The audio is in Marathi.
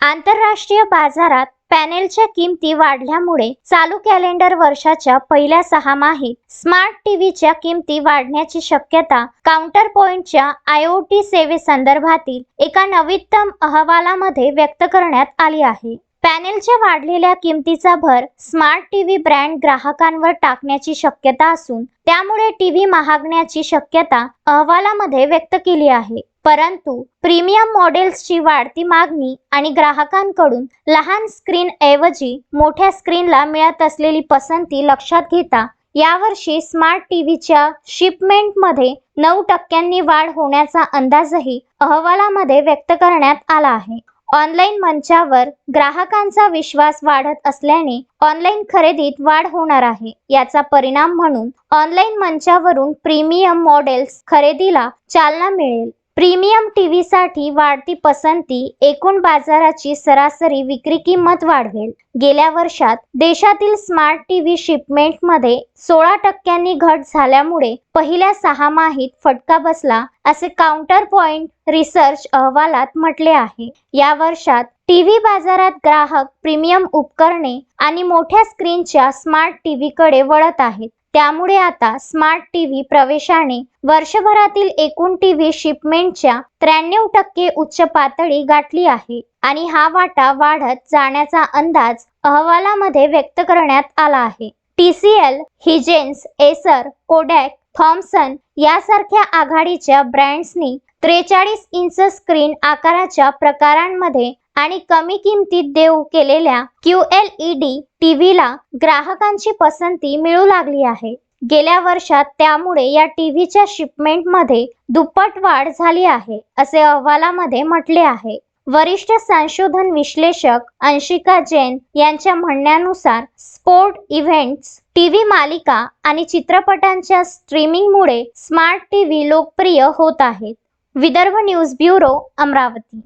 आंतरराष्ट्रीय बाजारात पॅनेलच्या किमती वाढल्यामुळे चालू कॅलेंडर वर्षाच्या पहिल्या सहामाहीत स्मार्ट टीव्हीच्या किमती वाढण्याची शक्यता काउंटर पॉइंटच्या आय ओ टी सेवेसंदर्भातील एका नवीनतम अहवालामध्ये व्यक्त करण्यात आली आहे. पॅनेलच्या वाढलेल्या किमतीचा भर स्मार्ट टीव्ही ब्रँड ग्राहकांवर टाकण्याची शक्यता असून त्यामुळे टीव्ही महागण्याची शक्यता अहवालामध्ये व्यक्त केली आहे. परंतु प्रीमियम मॉडेल्सची वाढती मागणी आणि ग्राहकांकडून लहान स्क्रीन ऐवजी मोठ्या स्क्रीनला मिळत असलेली पसंती लक्षात घेता यावर्षी स्मार्ट टीव्हीच्या शिपमेंटमध्ये नऊ टक्क्यांनी वाढ होण्याचा अंदाजही अहवालामध्ये व्यक्त करण्यात आला आहे. ऑनलाईन मंचावर ग्राहकांचा विश्वास वाढत असल्याने ऑनलाईन खरेदीत वाढ होणार आहे. याचा परिणाम म्हणून ऑनलाईन मंचावरून प्रीमियम मॉडेल्स खरेदीला चालना मिळेल. प्रीमियम टीव्हीसाठी वाढती पसंती एकूण बाजाराची सरासरी विक्री किंमत वाढवेल. गेल्या वर्षात देशातील स्मार्ट टीव्ही शिपमेंटमध्ये सोळा टक्क्यांनी घट झाल्यामुळे पहिल्या सहामाहीत फटका बसला असे काउंटर पॉइंट रिसर्च अहवालात म्हटले आहे. या वर्षात टीव्ही बाजारात ग्राहक प्रीमियम उपकरणे आणि मोठ्या स्क्रीनच्या स्मार्ट टीव्हीकडे वळत आहेत. त्यामुळे आता स्मार्ट टीव्ही प्रवेशाने वर्षभरातील एकूण टीव्ही शिपमेंटच्या त्र्याण्णव टक्के उच्च पातळी गाठली आहे आणि हा वाटा वाढत जाण्याचा अंदाज अहवालामध्ये व्यक्त करण्यात आला आहे. T C L Hisense Acer Kodak Thomson यासारख्या आघाडीच्या ब्रँड्सनी त्रेचाळीस इंच स्क्रीन आकाराच्या प्रकारांमध्ये आणि कमी किमतीत देऊ केलेल्या क्यू एल ई डी टीव्हीला ग्राहकांची पसंती मिळू लागली आहे. गेल्या वर्षात त्यामुळे या टीव्हीच्या शिपमेंटमध्ये दुप्पट वाढ झाली आहे असे अहवालामध्ये म्हटले आहे. वरिष्ठ संशोधन विश्लेषक अंशिका जैन यांच्या म्हणण्यानुसार स्पोर्ट इव्हेंट्स टीव्ही मालिका आणि चित्रपटांच्या स्ट्रीमिंगमुळे स्मार्ट टीव्ही लोकप्रिय होत आहेत. Vidarbha news bureau Amravati.